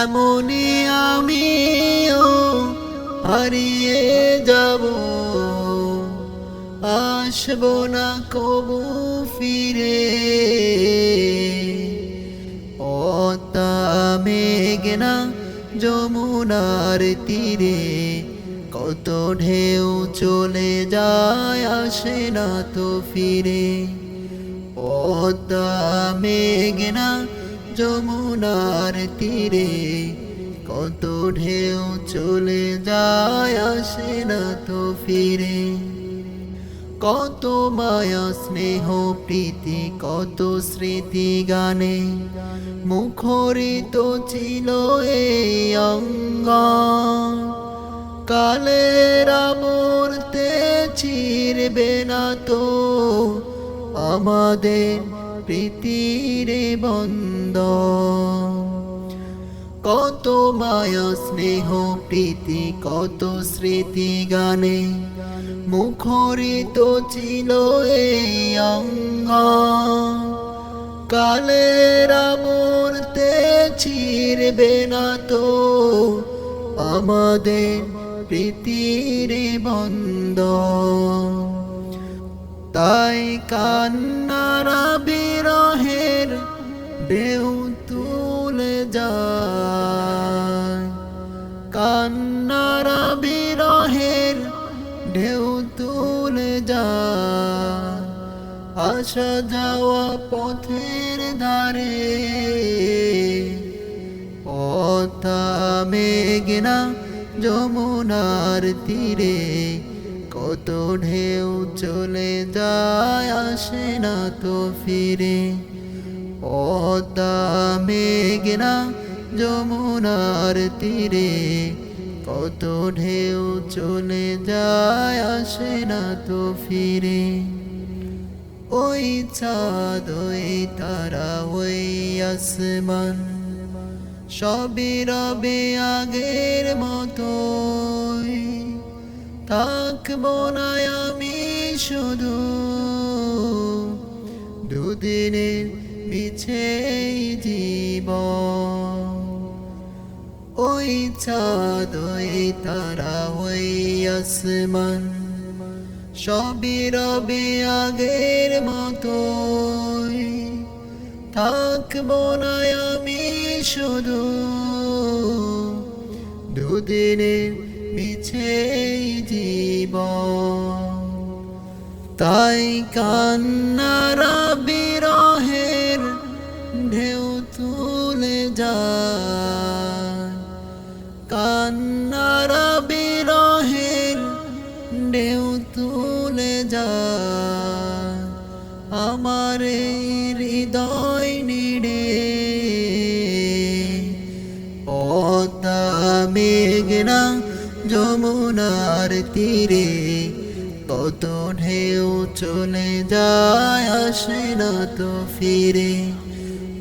তেমনি আমিও হারিয়ে যাব। আসব না কবু ফিরে। পদ্মা মেঘনা যমুনার তীরে কত ঢেউ চলে যায় আসে না তো ফিরে। পদ্মা মেঘনা যমুনার তীরে কত ঢেউ চলে যায় আসে না তো ফিরে। কত মায়া, স্নেহ, প্রীতি, কত স্মৃতি গানে মুখরিত ছিল এই অঙ্গ কালের আমূর্তে চিরবে না তো আমাদের প্রীতির বন্ধ। কত মায়া, স্নেহ, প্রীতি, কত স্মৃতি গানে। মুখরিত ছিল এই অঙ্গ। কালের মূর্তে চিরবে না তো আমাদের প্রীতির বন্ধ। তাই কান্নারা ঢেউ তুলে যায়। কান্নারা বিরহের ঢেউ তুলে যায়। আসা যাওয়া পথের ধারে পথা মেঘনা যমুনার তীরে কত ঢেউ চলে যায় আসে না তো ফিরে। পদ্মা মেঘনা যমুনার তীরে, কত ঢেউ চলে যায় আসে না তো ফিরে। ওই চাঁদ ওই তারা, ওই আসমান, সবই রবে আগের মতোই। থাকব না আমি শুধু দুদিনের পিছে জীব ওই চাঁদ ওই তারা ওই আসমান। সবই আগের মতোই। থাকব না আমি শুধু। দুদিনের পিছে জীব তাই কান্নারা বিরহের ঢেউ তুলে যায়। কান্নারা বিরহের ঢেউ তুলে যায়। আমার হৃদয় নিড়ে পদ্মা মেঘনা যমুনার তীরে কত ঢেউ চলে যায় আসে না তো ফিরে।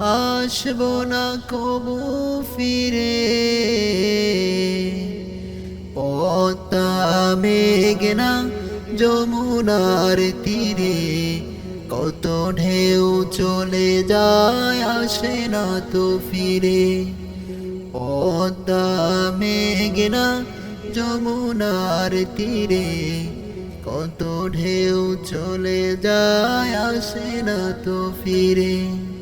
আসব না কবু ফিরে। পদ্মা মেঘনা যমুনার তীরে, কত ঢেউ চলে যায় আসে না তো ফিরে। পদ্মা মেঘনা যমুনার তীরে, কত ঢেউ চলে যায় আসে না তো ফিরে।